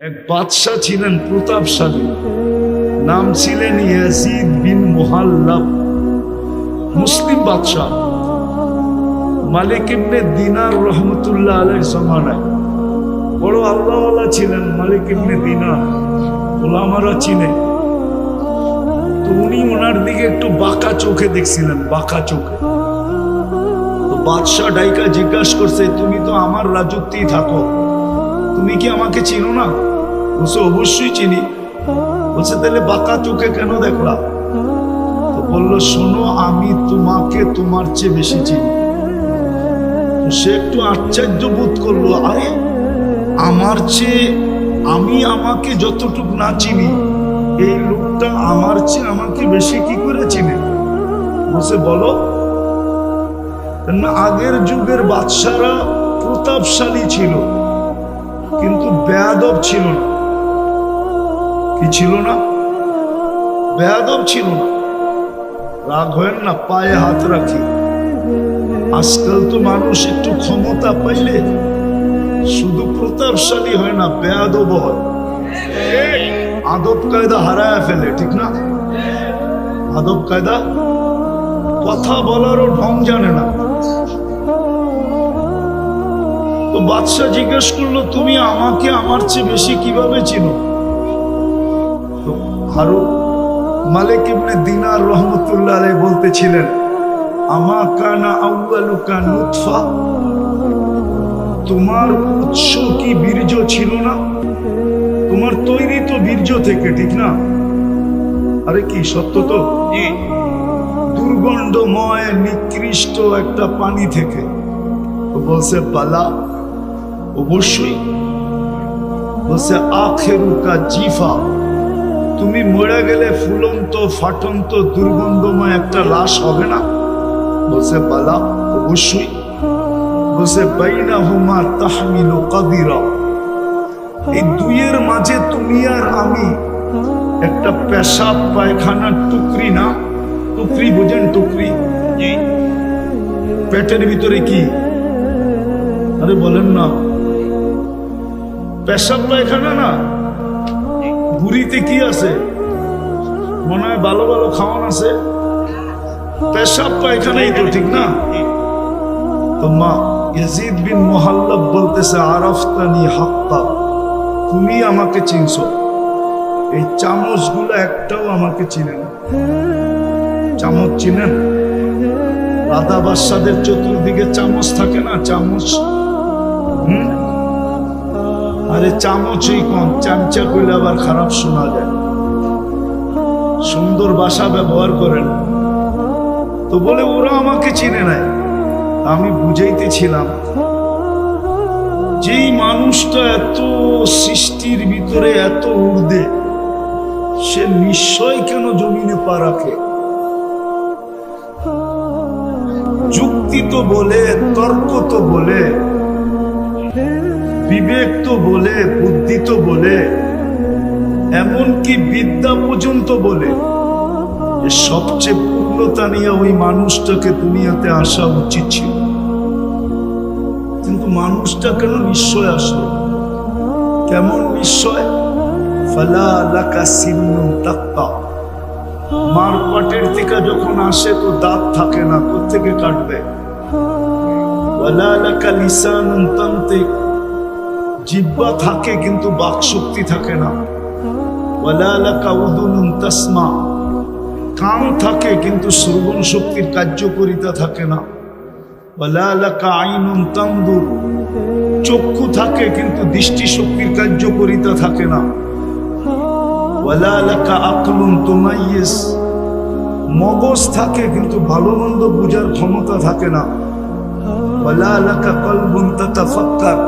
এক বাদশাহ ছিলেন প্রতাপশালী। নাম ছিলেন ইয়াজিদ বিন মুহাল্লাব, মুসলিম বাদশাহ। মালিক ইবনে দিনার রহমতুল্লাহ আলের জমানায়। বড় আল্লাহওয়ালা ছিলেন মালিক ইবনে দিনার ওলামারা চিনে। তো উনি ওনার দিকে একটু বাঁকা চোখে দেখছিলেন, বাঁকা চোখে। বাদশাহ ডাইকা জিজ্ঞাসা করছে, তুমি তো আমার রাজত্বেই থাকো। তুমি কি আমাকে চিনো না? বলছে, অবশ্যই চিনি। বলছে, তাহলে বাঁকা চোখে কেন দেখলা? তো বলল, শোনো, আমি তোমাকে তোমার চেয়ে বেশি চিনি। সে একটু আশ্চর্য বোধ করল, আরে, আমার চেয়ে আমি আমাকে যতটুক না চিনি, এই লোকটা আমার চেয়ে আমাকে বেশি কি করে চিনে? বসে বলো। না, আগের যুগের বাদশারা প্রতাপশালী ছিল, কিন্তু বেয়াদব ছিল না। কি ছিল না? বেয়াদব ছিল না। রাগ হয় না, পায়ে হাত রাখি। আজকাল তো মানুষ একটু ক্ষমতা পাইলে শুধু প্রতাপশালী হয় না, বেয়াদব হয়। আদব কায়দা হারায় ফেলে, ঠিক না? আদব কায়দা কথা বলারও ঢং জানে না। তো বাদশাহ জিজ্ঞেস করল, তুমি আমাকে আমার চেয়ে বেশি কীভাবে চিনো? হারু মালিক ইবনে দিনার রহমতুল্লাহ আলাই বলতেছিলেন আমা কানা আউয়ালুকা নুতফা? তোমার উৎস কি বীর্য ছিল না? তোমার তৈরি তো বীর্য থেকে ঠিক না? আরে কি সত্য তো? দুর্গন্ধময় নিকৃষ্ট একটা পানি থেকে। বলছে বালা অবশ্যই। বলছে আখেরুকা জিফা। তুমি মরে গেলে ফুলন্ত, ফাটন্ত, দুর্গন্ধময় একটা লাশ হবে না? বলছে, বালা, অবশ্যই। বলছে বাইনা হুমা তাহমিল কাদিরা। এই দুইয়ের মাঝে তুমি আর আমি একটা পেশাব, পায়খানার টুকরি না? টুকরি বোঝেন, টুকরি। পেটের ভিতরে কি? আরে বলেন না। পেশাব, পায়খানা না? বুড়িতে কি আছে? মনে হয় ভালো ভালো খাওয়ান আছে। পেশাব পায়খানাই তো ঠিক না? তো মা, ইয়াজিদ বিন মোহাল্লাব বলতেছে, আরফতানি হাক্কা তুমি আমাকে চিনছো। এই চামচগুলো একটাও আমাকে চিনে না। চামচ চিনেন? রাধা বাদশাদের চতুর্দিকে চামচ থাকে না? চামচ, হুম? আরে চামচই কম চামচা করলে আবার খারাপ শোনা যায়। সুন্দর বাসা ব্যবহার করেন। তো বলে ওরা আমাকে চিনে নাই। আমি বুঝাইতেছিলাম, যেই মানুষটা এত সৃষ্টির ভিতরে এত উর্দে সে নিশ্চয় কেন জমিনে পা রাখে? যুক্তি তো বলে, তর্ক তো বলে। বিবেক তো বলে, বুদ্ধি তো বলে, এমনকি বিদ্যা পর্যন্ত বলে। সবচেয়ে পূর্ণতা নিয়ে ওই মানুষটাকে দুনিয়াতে আসা উচিত ছিল। কিন্তু মানুষটা কেন নিশ্চয় আসলো? কেমন নিশ্চয়? ফালা লাকা সিন্নু তাক্তা মার পাটের থেকে যখন আসে তো দাঁত থাকে না কোথেকে কাটবে? ওয়ালা লাকা লিসানুন তান্তিক জিব্বা থাকে কিন্তু বাক শক্তি থাকে না। তাসমা। কান থাকে কিন্তু শ্রবণ শক্তির কার্যকরিতা থাকে না। আইনুন তান্দুর চক্ষু থাকে কিন্তু দৃষ্টি শক্তির কার্যকরিতা থাকে না। আকলুন তুমাইয়িস। মগজ থাকে কিন্তু ভালো মন্দ বোঝার ক্ষমতা থাকে না। কলবুন তাতাফাক্কার।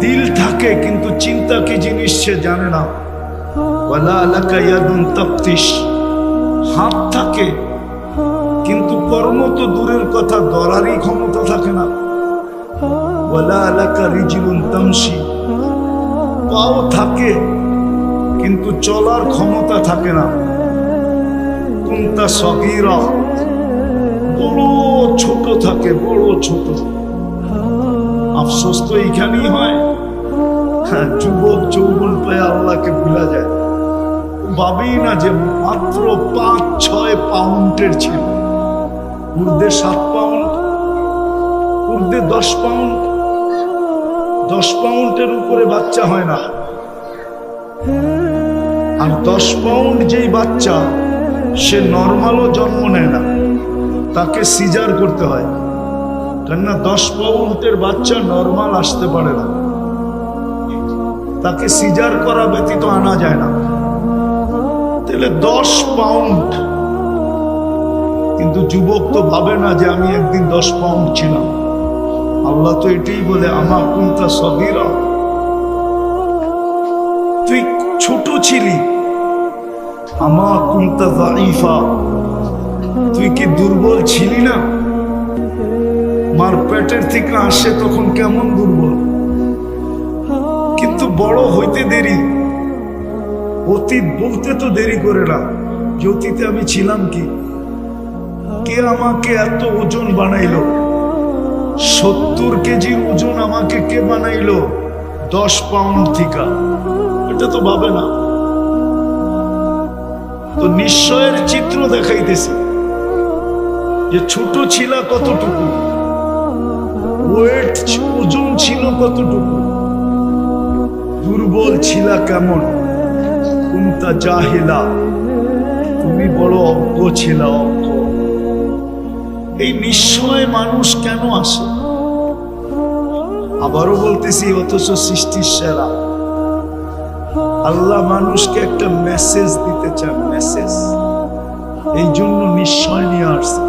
দিল থাকে কিন্তু চিন্তা কি জিনিস সে জানে না। ওয়ালা লাকা ইয়াদুন তাফতিশ। হাত থাকে কিন্তু কর্ম তো দূরের কথা ধরারই ক্ষমতা থাকে না। ওয়ালা আলাকা রিজিলুন তামসি পাও থাকে কিন্তু চলার ক্ষমতা থাকে না। কুন্তা সগীরা। বড় ছোট থাকে বড় ছোট। আফসোস তো এইখানেই হ্যাঁ, যুবক, যৌবন পেয়ে আল্লাহকে ভুলা যায়। ভাবেই না যে মাত্র পাঁচ, ছয় পাউন্ডের ছিল। উর্দে সাত পাউন্ড উর্দে দশ পাউন্ড, দশ পাউন্ডের উপরে বাচ্চা হয় না। আর দশ পাউন্ড যেই বাচ্চা, সে নর্মালও জন্ম নেয় না। তাকে সিজার করতে হয়। কেননা দশ পাউন্ডের বাচ্চা নর্মাল আসতে পারে না। তাকে সিজার করা ব্যতীত আনা যায় না। তাহলে দশ পাউন্ড কিন্তু যুবক তো ভাবে না যে আমি একদিন দশ পাউন্ড ছিলাম। আল্লাহ তো এটাই বলে আমার কোনটা সবিরা তুই ছোট ছিলি। আমার কোনটা জাইফা তুই কি দুর্বল ছিলি না? মার পেটের থেকে আসে তখন কেমন দুর্বল? কিন্তু বড় হইতে দেরি। অতীত বলতে তো দেরি করে না যে অতীতে আমি ছিলাম কি? কে আমাকে এত ওজন বানাইলো? সত্তর কেজির ওজন আমাকে কে বানাইলো? দশ পাউন্ড থিকা এটা তো ভাবে না। তো নিশ্চয়ের চিত্র দেখাইতেছে যে ছোট ছিল কতটুকু? ওয়েট, ওজন ছিল কতটুকু? দুর্বল ছিল কেমন? কুন্তা জাহিলা? তুমি বড় অজ্ঞ ছিল অজ্ঞ। এই নিশ্চয় মানুষ কেন আসে? আবারও বলতেছি, অথচ সৃষ্টির সেরা। আল্লাহ মানুষকে একটা মেসেজ দিতে চান মেসেজ এই জন্য নিশ্চয় নিয়ে আসছে।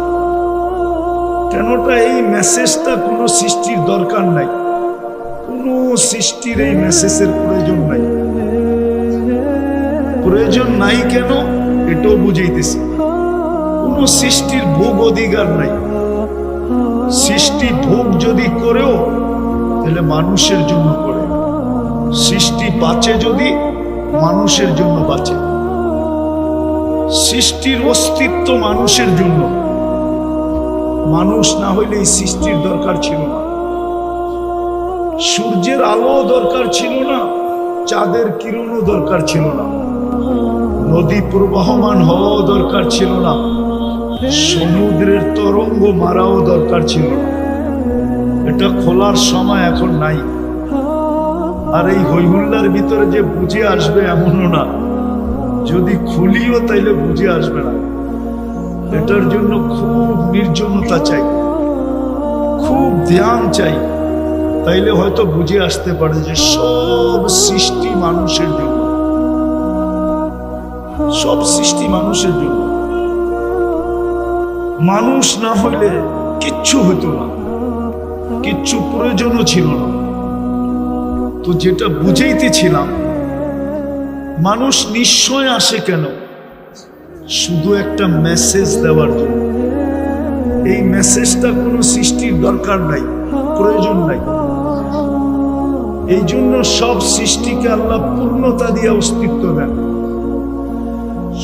কেনটা এই মেসেজটা কোনো সৃষ্টির দরকার নাই? কোনো সৃষ্টির এই মেসেজের প্রয়োজন নাই। প্রয়োজন নাই কেন? এটাও বুঝাইতেছি। কোন সৃষ্টির ভোগ অধিকার নাই। সৃষ্টি ভোগ যদি করেও, তাহলে মানুষের জন্য করে। সৃষ্টি বাঁচে যদি, মানুষের জন্য বাঁচে। সৃষ্টির অস্তিত্ব মানুষের জন্য। মানুষ না হইলে এই সৃষ্টির দরকার ছিল না। সূর্যের আলো দরকার ছিল না, চাঁদের কিরণও দরকার ছিল না। নদী প্রবাহমান হওয়াও দরকার ছিল না, সমুদ্রের তরঙ্গ মারাও দরকার ছিল না। এটা খোলার সময় এখন নাই। আর এই হৈহুল্লার ভিতরে যে বুঝে আসবে এমনও না। যদি খুলিও তাইলে বুঝে আসবে না। এটার জন্য খুব নির্জনতা চাই, খুব ধ্যান চাই। তাইলে হয়তো বুঝে আসতে পারে যে সব সৃষ্টি মানুষের জন্য। সব সৃষ্টি মানুষের জন্য। মানুষ না হলে কিচ্ছু হতো না। কিচ্ছু প্রয়োজনও ছিল না। তো যেটা বুঝাইতেছিলাম মানুষ নিশ্চয় আসে কেন? শুধু একটা মেসেজ দেওয়ার জন্য। এই মেসেজটা কোনো সৃষ্টির দরকার নাই, প্রয়োজন নাই। এই জন্য সব সৃষ্টিকে আল্লাহ পূর্ণতা দিয়ে অস্তিত্ব দেন।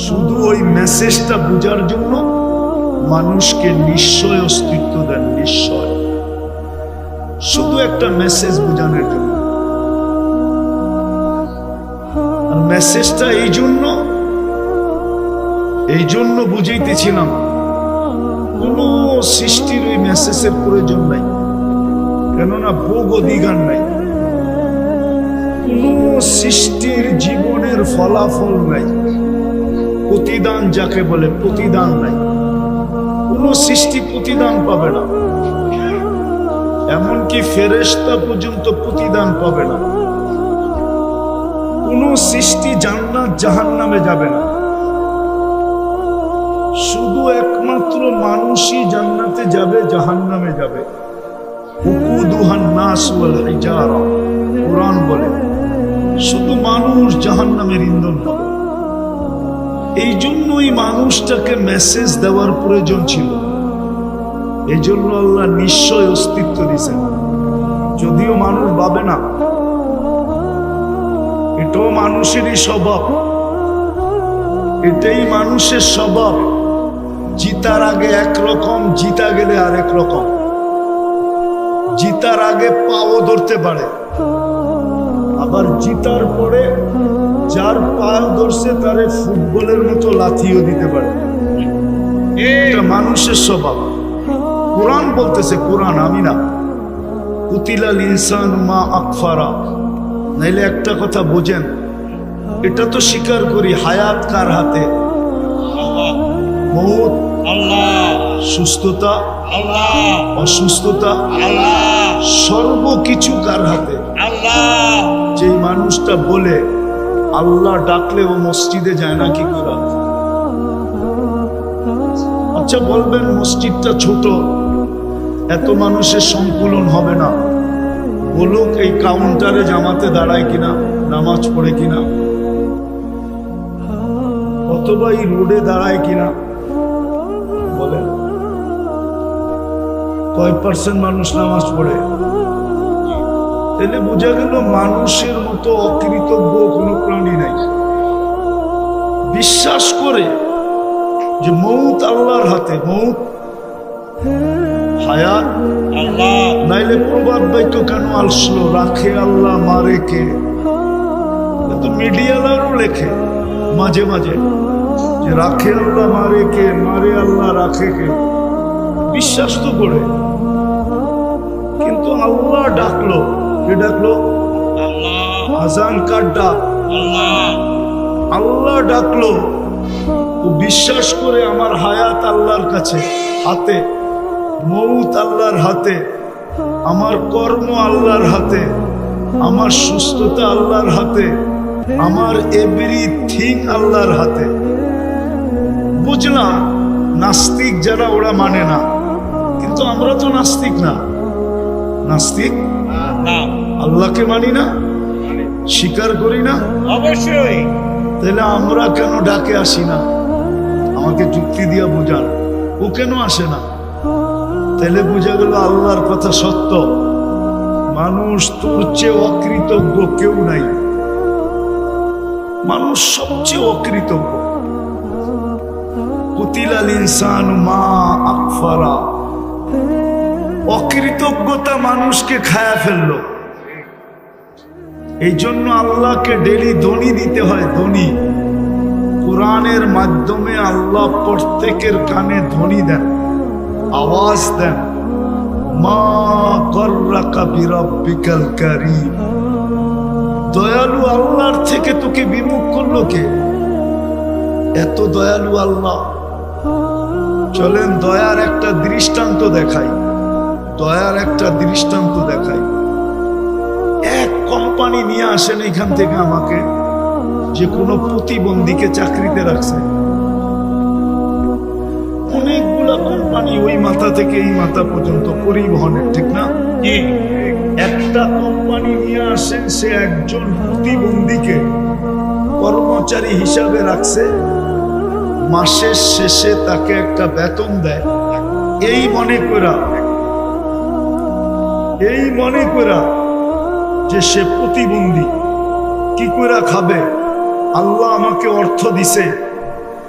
শুধু ওই মেসেজটা বোঝার জন্য মানুষকে নিশ্চয় অস্তিত্ব দেন, নিশ্চয়। শুধু একটা মেসেজ বোঝানোর জন্য। আর মেসেজটা এই জন্য এই জন্য বুঝাইতেছিলাম, কোন সৃষ্টির ওই মেসেজের প্রয়োজন নাই। কেননা ভোগ অধিকার নাই। কোন সৃষ্টির জীবনের ফলাফল নাই। প্রতিদান যাকে বলে প্রতিদান নাই। কোন সৃষ্টি প্রতিদান পাবে না। এমনকি ফেরেস্তা পর্যন্ত প্রতিদান পাবে না। কোন সৃষ্টি জান্নাত জাহান নামে যাবে না। শুধু একমাত্র মানুষই জান্নাতে যাবে জাহান নামে যাবে। হুকুদুহান নাস ওয়াল হিজারা, কোরআন বলে। শুধু মানুষ জাহান নামের ইন্ধন হবে এই জন্যই মানুষটাকে মেসেজ দেওয়ার প্রয়োজন ছিল। এই জন্য আল্লাহ নিশ্চয় অস্তিত্ব দিয়েছেন। যদিও মানুষ ভাবে না, এটাও মানুষেরই স্বভাব। এটাই মানুষের স্বভাব, জিতার আগে একরকম, জিতা গেলে আরেক রকম। জিতার আগে পাও ধরতে পারে। আবার জিতার পরে যার পাল ধরছে তারে ফুটবলের মতো লাথিও দিতে পারে। এটা মানুষের স্বভাব। কোরআন বলতেছে, কোরআন আমি না। কুতিলাল ইনসান মা আকফারা। নাইলে একটা কথা বোঝেন, এটা তো স্বীকার করি, হায়াত কার হাতে? মৌত সুস্থতা আল্লাহ। অসুস্থতা সর্বকিছু কার হাতে। আল্লাহ। যে মানুষটা বলে আল্লাহ ডাকলে ও মসজিদে যায় না কি করে? আচ্ছা বলবেন মসজিদটা ছোট এত মানুষের সংকুলন হবে না। বলুক এই কাউন্টারে জামাতে দাঁড়ায় কিনা নামাজ পড়ে কিনা অথবা এই রোডে দাঁড়ায় কিনা। কয় পার্সেন্ট মানুষ নামাজ পড়ে? তাহলে বোঝা গেল মানুষের মতো অকৃতজ্ঞ কোনো প্রাণী নাই। বিশ্বাস করে যে মৌত আল্লাহর হাতে, মৌত হায়াত নাইলে প্রবাদ বাক্য কেন আসলো? রাখে আল্লাহ, মারে কে? তো মিডিয়ালারও লেখে মাঝে মাঝে যে রাখে আল্লাহ, মারে কে? মারে আল্লাহ, রাখে কে? বিশ্বাস তো করে। কে ডাকলো? আজান কার ডাক? আল্লাহ। ডাকলো। ও বিশ্বাস করে আমার হায়াত আল্লাহর কাছে হাতে। মৌত আল্লাহর হাতে। আমার কর্ম আল্লাহর হাতে। আমার সুস্থতা আল্লাহর হাতে। আমার এভরিথিং আল্লাহর হাতে। বুঝলাম নাস্তিক যারা ওরা মানে না। কিন্তু আমরা তো নাস্তিক না। নাস্তিক? আল্লাহকে মানি না স্বীকার করি না। অবশ্যই। তাহলে আমরা কেন ডাকে আসি না? আমাকে যুক্তি দিয়া বোঝান। ও কেন আসে না? তাহলে বোঝা গেল আল্লাহর কথা সত্য। মানুষ তোর চেয়ে অকৃতজ্ঞ কেউ নাই। মানুষ সবচেয়ে অকৃতজ্ঞ। কুতিলাল ইনসান মা আকফারা। অকৃতজ্ঞতা মানুষকে খায়া ফেলল। এই জন্য আল্লাহকে ডেলি ধনী দিতে হয়, ধনী। কোরআনের মাধ্যমে আল্লাহ প্রত্যেকের কানে ধ্বনি দেন, আওয়াজ দেন। মা দয়ালু আল্লাহর থেকে তোকে বিমুখ করল কে? এত দয়ালু আল্লাহ। চলেন দয়ার একটা দৃষ্টান্ত দেখাই। দয়ার একটা দৃষ্টান্ত দেখাই। এক কোম্পানি নিয়ে আসেন এখান থেকে আমাকে যে কোনো প্রতিবন্ধীকে চাকরিতে রাখছে। অনেকগুলা কোম্পানি ওই মাথা থেকে এই মাথা পর্যন্ত পরিবহনের ঠিক না? একটা কোম্পানি নিয়ে আসেন সে একজন প্রতিবন্ধীকে কর্মচারী হিসাবে রাখছে। মাসের শেষে তাকে একটা বেতন দেয়। এই মনে করা এই মনে করা যে সে প্রতিবন্ধী কি করে খাবে? আল্লাহ আমাকে অর্থ দিছে,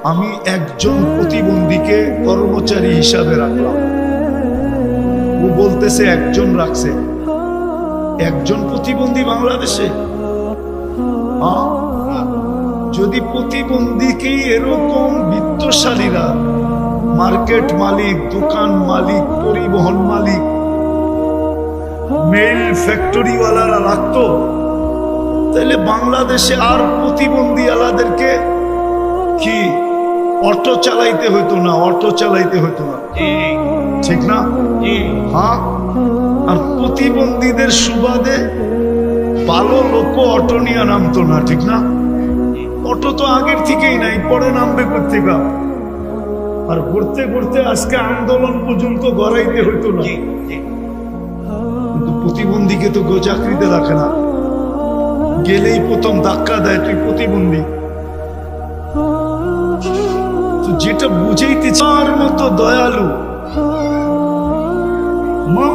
আমি একজন প্রতিবন্ধীকে কর্মচারী হিসাবে রাখলাম। ও বলতেছে, একজন রাখছে। একজন প্রতিবন্ধী বাংলাদেশে? যদি প্রতিবন্ধীকেই এরকম বিত্তশালীরা, মার্কেট মালিক, দোকান মালিক, পরিবহন মালিক মেল ফ্যাক্টরিওয়ালারা রাখতো। তাহলে বাংলাদেশে আর প্রতিবন্ধী আলাদেরকে কি অটো চালাইতে হইতো না অটো চালাইতে হইতো না? ঠিক না? হ্যাঁ? আর প্রতিবন্ধীদের সুবাদে ভালো লোক অটো নিয়ে নামতো না ঠিক না? অটো তো আগের থেকেই নাই পরে নামবে কোথেকা আর ঘুরতে ঘুরতে আজকে আন্দোলন পর্যন্ত গড়াইতে হইতো না। প্রতিবন্ধীকে তো গো চাকরিতে রাখে না। গেলেই প্রথম ধাক্কা দেয় তুই প্রতিবন্ধী। তো যেটা বুঝাইতে চার মতো দয়ালু, মা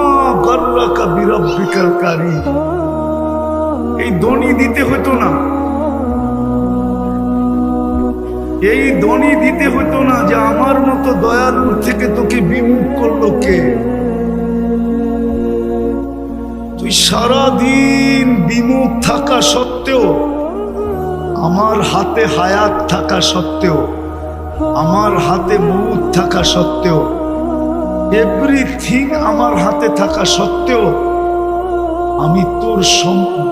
গর্রাকা বিরব্বিকাল কারি। এই দনি দিতে হতো না। এই দনি দিতে হতো না যে আমার মতো দয়ালুর থেকে তোকে বিমুখ করল কে? তুই সারাদিন বিমুখ থাকা সত্ত্বেও, আমার হাতে হায়াত থাকা সত্ত্বেও, আমার হাতে মৌত থাকা সত্ত্বেও এভরিথিং আমার হাতে থাকা সত্ত্বেও, আমি তোর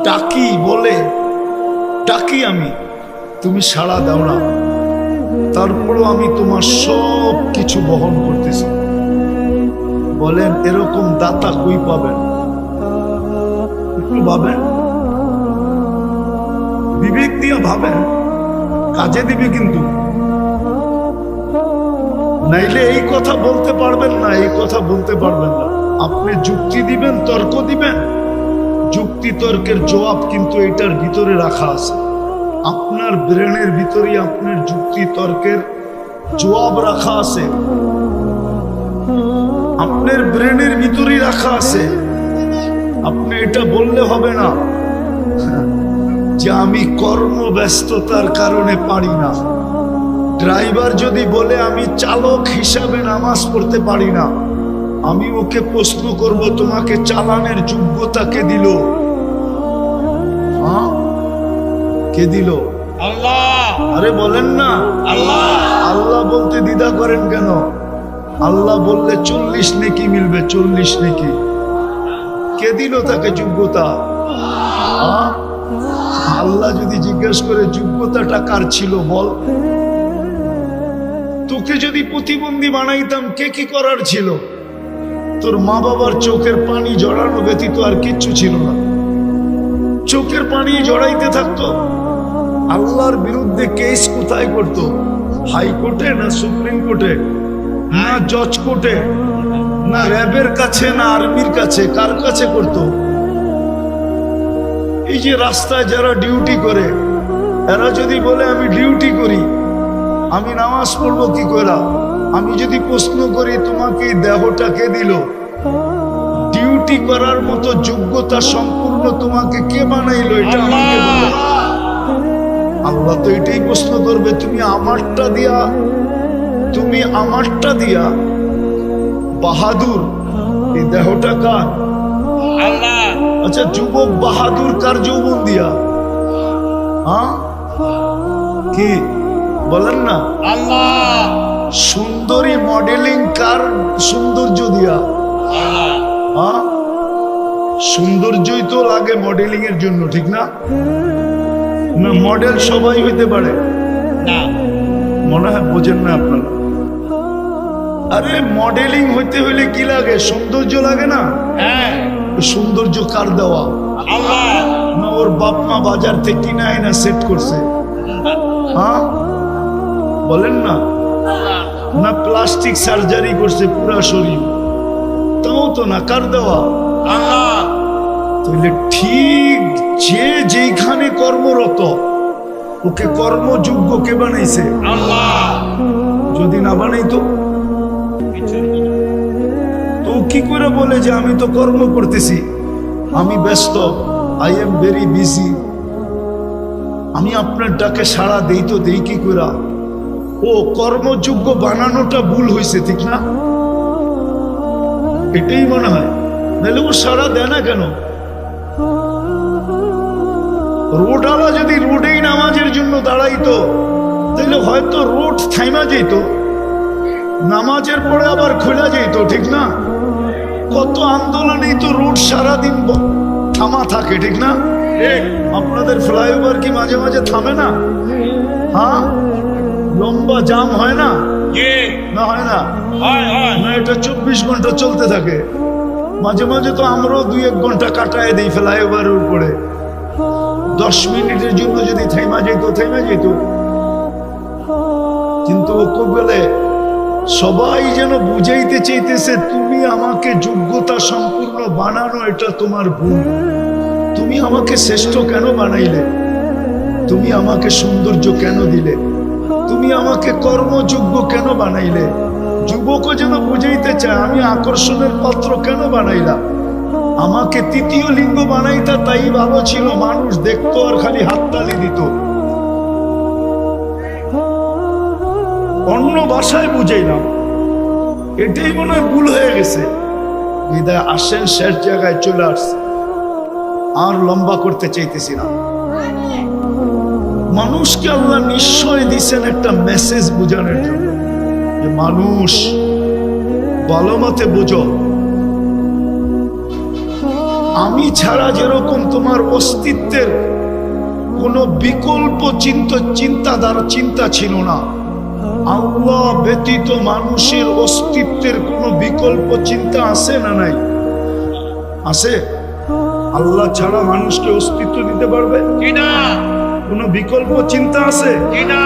ডাকি বলে, ডাকি আমি, তুমি সাড়া দাও না। তারপরও আমি তোমার সব কিছু বহন করতেছি। বলেন, এরকম দাতা কই পাবেন? একটু ভাবেন? বিবেক দিয়ে ভাবেন? কাজে দিবে কিন্তু। নাইলে এই কথা বলতে পারবেন না, এই কথা বলতে পারবেন না। আপনি যুক্তি দিবেন, তর্ক দিবেন। যুক্তি তর্কের জবাব কিন্তু এটার ভিতরে রাখা আছে। আপনার ব্রেনের ভিতরে আপনার যুক্তি তর্কের জবাব রাখা আছে। আপনার ব্রেনের ভিতরেই রাখা আছে। আপনি এটা বললে হবে না যে আমি কর্মব্যস্ততার কারণে পারি না। ড্রাইভার যদি বলে আমি চালক হিসাবে নামাজ পড়তে পারি না আমি ওকে প্রশ্ন করব তোমাকে চালানের যোগ্যতা কে দিল? হ্যাঁ? কে দিল? আল্লাহ। আরে বলেন না। আল্লাহ। আল্লাহ বলতে দ্বিধা করেন কেন? আল্লাহ বললে চল্লিশ নেকি মিলবে চল্লিশ নেকি। কে দিল তাকে যোগ্যতা? আল্লাহ যদি জিজ্ঞেস করে, যোগ্যতাটা কার ছিল বল? তোকে যদি প্রতিবন্ধী বানাইতাম, কে কি করার ছিল? তোর মা বাবার চোখের পানি জড়ানো ব্যতীত আর কিচ্ছু ছিল না। চোখের পানি জড়াইতে থাকতো। আল্লাহর বিরুদ্ধে কেস কোথায় করত? হাইকোর্টে না সুপ্রিম কোর্টে? না জজ কোর্টে? র্যাবের কাছে না আর্মির কাছে? কার কাছে করত? এই যে রাস্তায় যারা ডিউটি করে এরা যদি বলে আমি ডিউটি করি আমি নামাজ পড়ব কি করে? আমি যদি প্রশ্ন করি তোমাকে দেহটা কে দিল? ডিউটি করার মতো যোগ্যতা সম্পূর্ণ তোমাকে কে বানাইলো? এটা আমাকে আল্লাহ তো এটাই প্রশ্ন করবে তুমি আমারটা দিয়া তুমি আমারটা দিয়া বাহাদুর এই দেহটা কার? আচ্ছা যুবক বাহাদুর কার যৌবন দিয়া? হ্যাঁ? কি? বলেন না। আল্লাহ। সুন্দরী মডেলিং কার সৌন্দর্য দিয়া? হ্যাঁ? সৌন্দর্যই তো লাগে মডেলিং এর জন্য ঠিক না? না মডেল সবাই হইতে পারে। না। মনে হয় বোঝেন না আপনারা। আরে মডেলিং হইতে হইলে কি লাগে? সৌন্দর্য লাগে না? হ্যাঁ। সৌন্দর্য কার দেওয়া? আল্লাহ। না ওর বাপ মা বাজার থেকে কিনে আয় সেট করছে। হ্যাঁ? বলেন না। না প্লাস্টিক সার্জারি করছে পুরা শরীর। তাও তো না কার দেওয়া? আল্লাহ। তাহলে ঠিক যে যেইখানে কর্মরত ওকে কর্মযোগ্য কে বানাইছে? আল্লাহ। যদি না বানাইতো কি করে বলে যে আমি তো কর্ম করতেছি? আমি ব্যস্ত আই এম ভেরি বিজি আমি আপনার ডাকে সাড়া দেই তো দেই কি করে ও কর্মযোগ্য বানানোটা ভুল হয়েছে ঠিক না? এটাই মনে হয়। নাহলে ও সাড়া দেয় না কেন? রোডওয়ালা যদি রোডেই নামাজের জন্য দাঁড়াইতো তাহলে হয়তো রোড থাইমা যেত নামাজের পরে আবার খোলা যেত ঠিক না? কত আন্দোলনেই তো রোড সারাদিন থামা থাকে ঠিক না? আপনাদের ফ্লাইওভার কি মাঝে মাঝে থামে না? হ্যাঁ? লম্বা জাম হয় না? না হয় না? হয় হয়। না এটা চব্বিশ ঘণ্টা চলতে থাকে। মাঝে মাঝে তো আমরাও দুই এক ঘণ্টা কাটায় দিই ফ্লাইওভারের উপরে। দশ মিনিটের জন্য যদি থেমা যেত থেমে যেত। কিন্তু সবাই যেন বুঝাইতে চাইতেছে, তুমি আমাকে যোগ্যতা সম্পূর্ণ বানানো, এটা তোমার ভুল। তুমি আমাকে শ্রেষ্ঠ কেন বানাইলে? তুমি আমাকে সৌন্দর্য কেন দিলে? তুমি আমাকে কর্মযোগ্য কেন বানাইলে? যুবকও যেন বুঝাইতে চায়, আমি আকর্ষণের পাত্র কেন বানাইলাম? আমাকে তৃতীয় লিঙ্গ বানাইতা তাই ভালো ছিল মানুষ, দেখতো আর খালি হাততালি দিত। অন্য ভাষায় বুঝাইলাম এটাই মনে হয় ভুল হয়ে গেছে। বিদায় আসেন, শেষ জায়গায় চলে আসছে। আর লম্বা করতে চাইতেছি না। মানুষকে আল্লাহ নিশ্চয় দিচ্ছেন একটা মেসেজ বোঝানোর জন্য। যে মানুষ, ভালো মতে বোঝো। আমি ছাড়া যেরকম তোমার অস্তিত্বের কোনো বিকল্প চিন্তা চিন্তাধারা চিন্তা ছিল না। আল্লাহ ব্যতীত মানুষের অস্তিত্বের কোনো বিকল্প চিন্তা আছে না নাই? আছে? আল্লাহ ছাড়া মানুষকে অস্তিত্ব দিতে পারবে? কিনা কোনো বিকল্প চিন্তা আছে? কিনা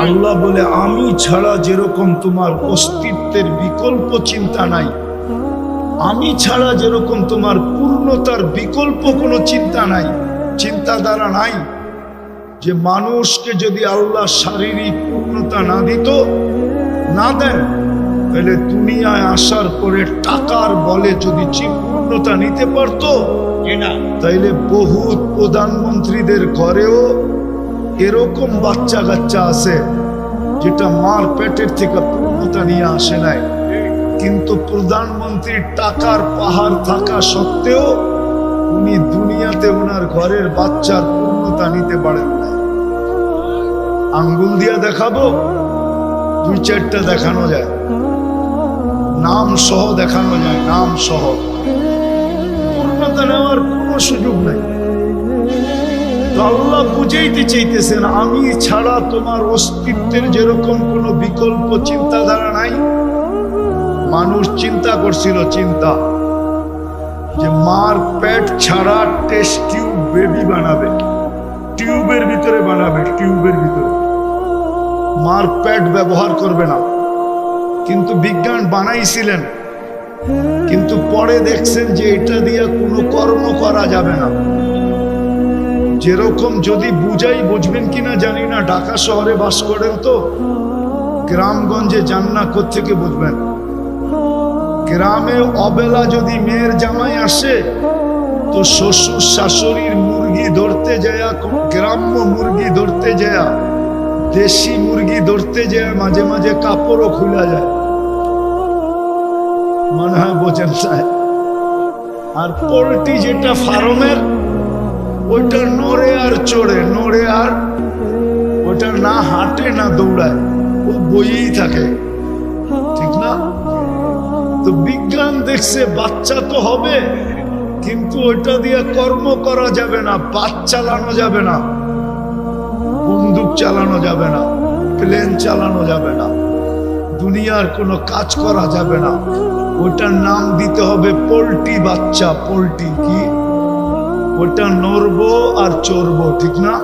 আল্লাহ বলে আমি ছাড়া যেরকম তোমার অস্তিত্বের বিকল্প চিন্তা নাই আমি ছাড়া যেরকম তোমার পূর্ণতার বিকল্প কোনো চিন্তা নাই চিন্তাধারা নাই যে মানুষকে যদি আল্লাহ শারীরিক পূর্ণতা না দিত না দেন তাহলে দুনিয়ায় আসার পরে টাকার বলে যদি পূর্ণতা নিতে পারতো তাইলে বহুত প্রধানমন্ত্রীদের ঘরেও এরকম বাচ্চা কাচ্চা আছে যেটা মার পেটের থেকে পূর্ণতা নিয়ে আসে নাই। কিন্তু প্রধানমন্ত্রীর টাকার পাহাড় থাকা সত্ত্বেও উনি দুনিয়াতে ওনার ঘরের বাচ্চার পূর্ণতা নিতে পারেন না। আঙ্গুল দিয়া দেখাবো, দুই চারটা দেখানো যায়। নাম সহ দেখানো যায়, নাম সহ। পূর্ণতা নেওয়ার কোনো সুযোগ নাই। তো আল্লাহ বুঝাইতে চাইতেছেন, আমি ছাড়া তোমার অস্তিত্বের যেরকম কোনো বিকল্প চিন্তাধারা নাই। মানুষ চিন্তা করছিল, চিন্তা যে মার পেট ছাড়া টেস্ট টিউব বেবি বানাবে। টিউবের ভিতরে বানাবে, টিউবের ভিতরে। মার পেট ব্যবহার করবে না। কিন্তু বিজ্ঞান বানাইছিলেন। কিন্তু পরে দেখছেন যে এটা দিয়ে কোনো কর্ম করা যাবে না। যেরকম যদি বুঝাই, বুঝবেন কিনা জানি না। ঢাকা শহরে বাস করেন তো, গ্রামগঞ্জে যান না থেকে বুঝবেন? গ্রামে অবেলা যদি মেয়ের জামাই আসে, তো শ্বশুর শাশুড়ির মুরগি ধরতে যায় গ্রাম্য মুরগি ধরতে যায়, দেশি মুরগি ধরতে যায়, মাঝে মাঝে কাপড়ও খুলা যায়। মনে হয় বোঝেন আর পোলট্রি যেটা ফার্মের, ওইটা নড়ে আর চড়ে, নড়ে আর ওটা না হাঁটে, না দৌড়ায়, ও বইয়েই থাকে। ঠিক না? তো বিজ্ঞান দেখছে বাচ্চা তো হবে কিন্তু ওইটা দিয়ে কর্ম করা যাবে না, বাস চালানো যাবে না, বন্দুক চালানো যাবে না, প্লেন চালানো যাবে না, দুনিয়ার কোনো কাজ করা যাবে না। ওটার নাম দিতে হবে পোল্ট্রি বাচ্চা। পোল্ট্রি কি? ওটা নড়বো আর চড়বো, ঠিক না?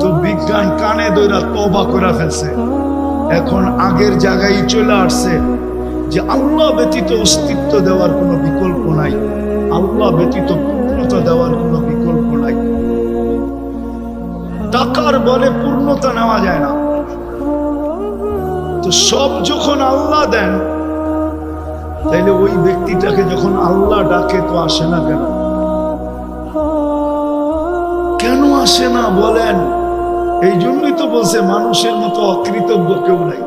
তো বিজ্ঞান কানে দইরা তবা করে ফেলছে। এখন আগের জায়গায় চলে আসছে যে আল্লাহ ব্যতীত অস্তিত্ব দেওয়ার কোনো বিকল্প নাই। আল্লাহ ব্যতীত পূর্ণতা দেওয়ার কোনো বিকল্প নাই। টাকার বলে পূর্ণতা নেওয়া যায় না। তো সব যখন আল্লাহ দেন, তাইলে ওই ব্যক্তিটাকে যখন আল্লাহ ডাকে, তো আসে না কেন? কেন আসে না বলেন? এই জন্যই তো বলছে, মানুষের মতো অকৃতজ্ঞ কেউ নাই,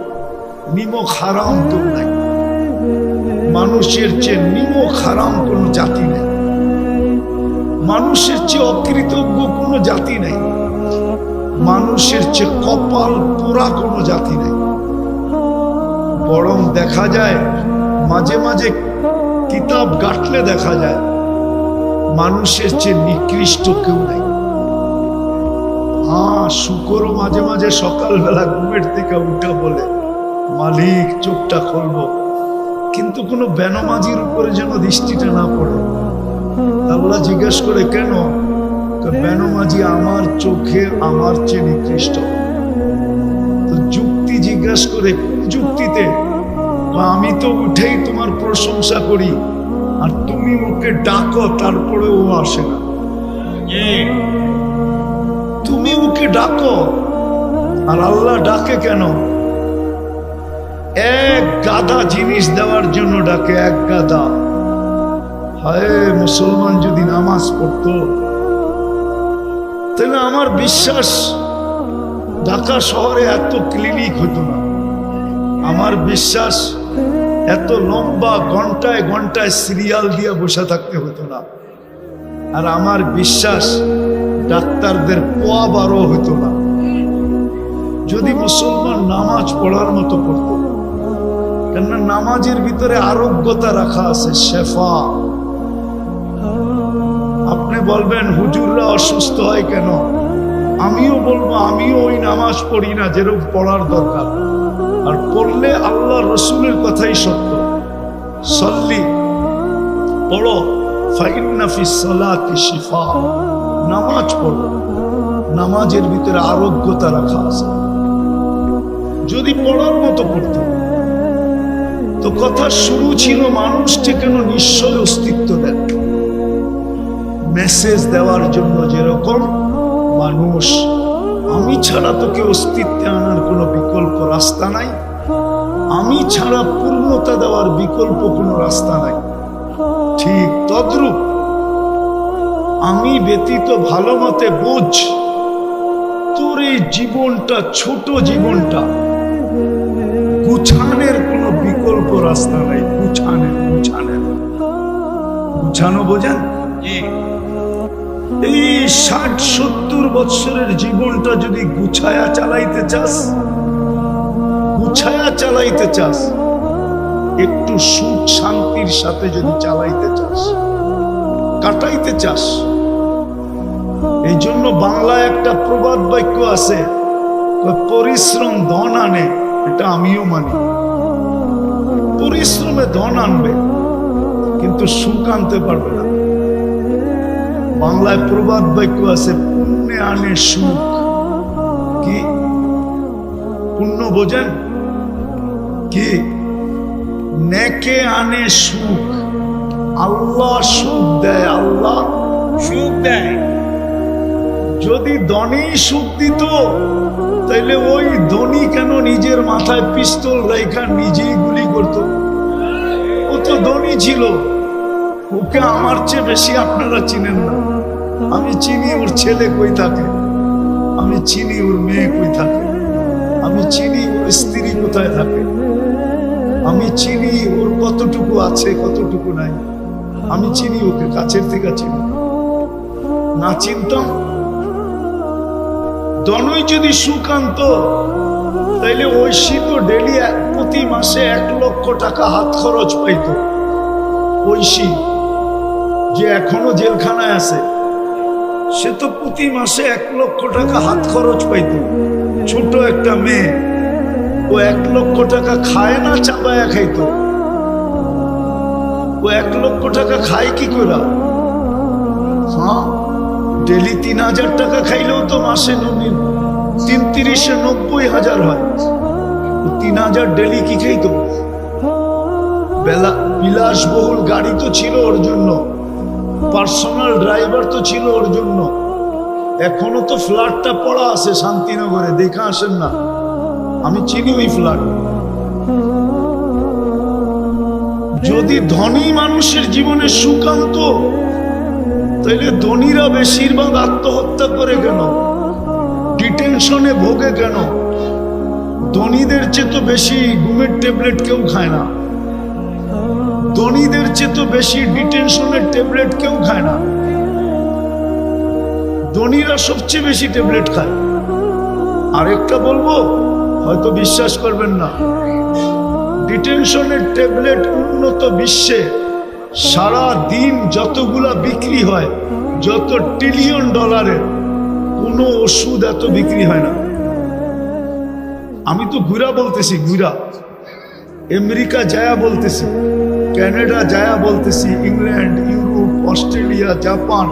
নিমক হারাম কেউ নাই। মানুষের চেয়ে নিমক হারাম কোনো জাতি নেই। মানুষের চেয়ে অকৃতজ্ঞ কোনো জাতি নেই। মানুষের চেয়ে কপাল পোড়া কোনো জাতি নেই। বরং দেখা যায়, মাঝে মাঝে কিতাব গাটলে দেখা যায়, মানুষের চেয়ে নিকৃষ্ট কেউ নেই। হ্যাঁ শুকরও মাঝে মাঝে সকালবেলা ঘুমের থেকে উঠা বলে, মালিক, চোখটা খুলবো। কিন্তু কোনো বেনমাজির উপরে যেন দৃষ্টিটা না পড়ে। আল্লাহ জিজ্ঞেস করে, কেন? বেনমাজি আমার চোখে আমার চেয়ে নিকৃষ্ট। যুক্তি জিজ্ঞাসা করে যুক্তিতে? আমি তো উঠেই তোমার প্রশংসা করি, আর তুমি ওকে ডাকো তারপরে ও আসে না। তুমি ওকে ডাকো? আর আল্লাহ ডাকে কেন? এক গাদা জিনিস দেওয়ার জন্য ডাকে, এক গাদা। হায়, মুসলমান যদি নামাজ পড়তো, তাহলে আমার বিশ্বাস ঢাকা শহরে এত ক্লিনিক হতো না। আমার বিশ্বাস এত লম্বা ঘন্টায় ঘন্টায় সিরিয়াল দিয়ে বসে থাকতে হতো না। আর আমার বিশ্বাস ডাক্তারদের পোয়া বারো হতো না। যদি মুসলমান নামাজ পড়ার মতো পড়ত কেননা নামাজের ভিতরে আরোগ্যতা রাখা আছে, শেফা। আপনি বলবেন, হুজুররা অসুস্থ হয় কেন? আমিও বলব, আমিও ওই নামাজ পড়ি না যেরকম পড়ার দরকার। আর পড়লে আল্লাহ রসুলের কথাই সত্য। সল্লি, পড়ো ফাইন্নাফি সলাতি শিফা। নামাজ পড়ো। নামাজের ভিতরে আরোগ্যতা রাখা আছে। যদি পড়ার মতো পড়ত তো কথা শুরু ছিল মানুষকে কেন নিশ্চয় অস্তিত্ব দেন? মেসেজ দেওয়ার জন্য যেরকম মানুষ, আমি ছাড়া তোকে অস্তিত্বে আনার কোনো বিকল্প রাস্তা নাই। আমি ছাড়া পূর্ণতা দেওয়ার বিকল্প কোনো রাস্তা নাই। ঠিক তদ্রূপ, আমি ব্যতীত ভালো মতে বুঝ, তোর এই জীবনটা ছোট জীবনটা। গুছানের কোনো রাস্তা নাই গুছানের গুছানের গুছানো বোঝেন? এই ষাট সত্তর বৎসরের জীবনটা যদি গুছায়া চালাইতে চাস গুছায়া চালাইতে চাস একটু সুখ শান্তির সাথে যদি চালাইতে চাস কাটাইতে চাস এই জন্য বাংলায় একটা প্রবাদ বাক্য আছে পরিশ্রম ধন আনে এটা আমিও মানি। পরিশ্রমে ধন আনবে, কিন্তু সুখ আনতে পারবে না। বাংলায় প্রবাদ বাক্য আছে, পুণ্যে আনে সুখ। কি? পুণ্য বোঝেন? কি? নেকে আনে সুখ। আল্লাহ সুখ দেয়, আল্লাহ সুখ দেয়। যদি ধনী সুখ দিত তাইলে ওই ধনী কেন নিজের মাথায় পিস্তল রেখা নিজেই গুলি করত? ও তো ধনী ছিল। ওকে আমার চেয়ে বেশি আপনারা চিনেন না। আমি চিনি ওর ছেলে কই থাকে। আমি চিনি ওর মেয়ে কই থাকে। আমি চিনি ওর স্ত্রী কোথায় থাকে। আমি চিনি ওর কতটুকু আছে, কতটুকু নাই। আমি চিনি ওকে কাছের থেকে চিনি। না চিনতাম দনই যদি সুখ আনতো তাইলে ঐশী তো ডেলি প্রতি মাসে এক লক্ষ টাকা হাত খরচ পাইতো। ঐশী যে এখনও জেলখানায় আছে, সে তো প্রতি মাসে এক লক্ষ টাকা হাত খরচ পাইতো। ছোট একটা মেয়ে, ও এক লক্ষ টাকা খায় না চাবায়া খাইতো। ও এক লক্ষ টাকা খায় কি করে হ্যাঁ। ডেলি তিন হাজার টাকা খাইলেও তো মাসে নবী- তিন তিরিশে নব্বই হাজার হয়। তিন হাজার ডেলি কি খাইতো? বেলা বিলাসবহুল গাড়ি তো ছিল ওর জন্য। পার্সোনাল ড্রাইভার তো ছিল ওর জন্য। এখনও তো ফ্ল্যাটটা পড়া আছে শান্তিনগরে, দেখা আসেন না। আমি চিনি ওই ফ্ল্যাট। যদি ধনী মানুষের জীবনে সুকান্ত তাইলে ধনীরা বেশিরভাগ আত্মহত্যা করে কেন? ডিটেনশনে ভোগে কেন? ধনীদের চেয়ে তো বেশি ঘুমের ট্যাবলেট কেউ খায় না। ধনীদের চেয়ে তো বেশি ডিটেনশনের ট্যাবলেট কেউ খায় না। ধনীরা সবচেয়ে বেশি ট্যাবলেট খায়। আরেকটা বলব, হয়তো বিশ্বাস করবেন না। ডিটেনশনের ট্যাবলেট উন্নত বিশ্বে সারা দিন যতগুলা বিক্রি হয়, যত ট্রিলিয়ন ডলারের কোনো ওষুধ এত বিক্রি হয় না। আমি তো ঘুরা বলতেছি, ঘুরা। আমেরিকা যায়া বলতেছি, কানাডা যায়া বলতেছি, ইংল্যান্ড, ইউরোপ, অস্ট্রেলিয়া, জাপান।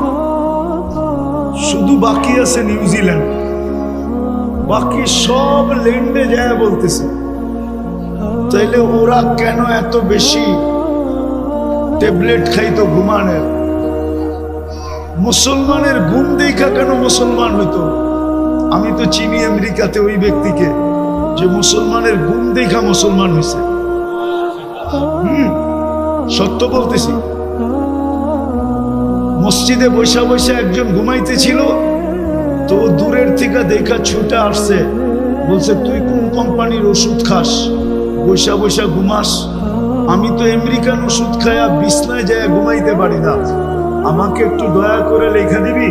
শুধু বাকি আছে নিউজিল্যান্ড বাকি সব ল্যান্ডে যায় বলতেছে। তাইলে ওরা কেন এত বেশি ট্যাবলেট খাইতো ঘুমানের। মুসলমানের ঘুম দেখা কেন মুসলমান হইতো? আমি তো চিনি আমেরিকাতে ওই ব্যক্তিকে যে মুসলমানের ঘুম দেখা মুসলমান হয়েছে সত্য বলতেছি। মসজিদে বৈশা বৈশা একজন ঘুমাইতেছিল, তো দূরের থেকে দেখা ছুটে আসছে। বলছে, তুই কোন কোম্পানির ওষুধ খাস? বৈশা বৈশা ঘুমাস? আমি তো আমেরিকান ওষুধ খায়া বিছনায় যায় ঘুমাইতে পারি না। আমাকে একটু দয়া করে লেখা দিবি?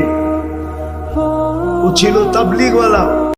ও ছিল তাবলিগওয়ালা।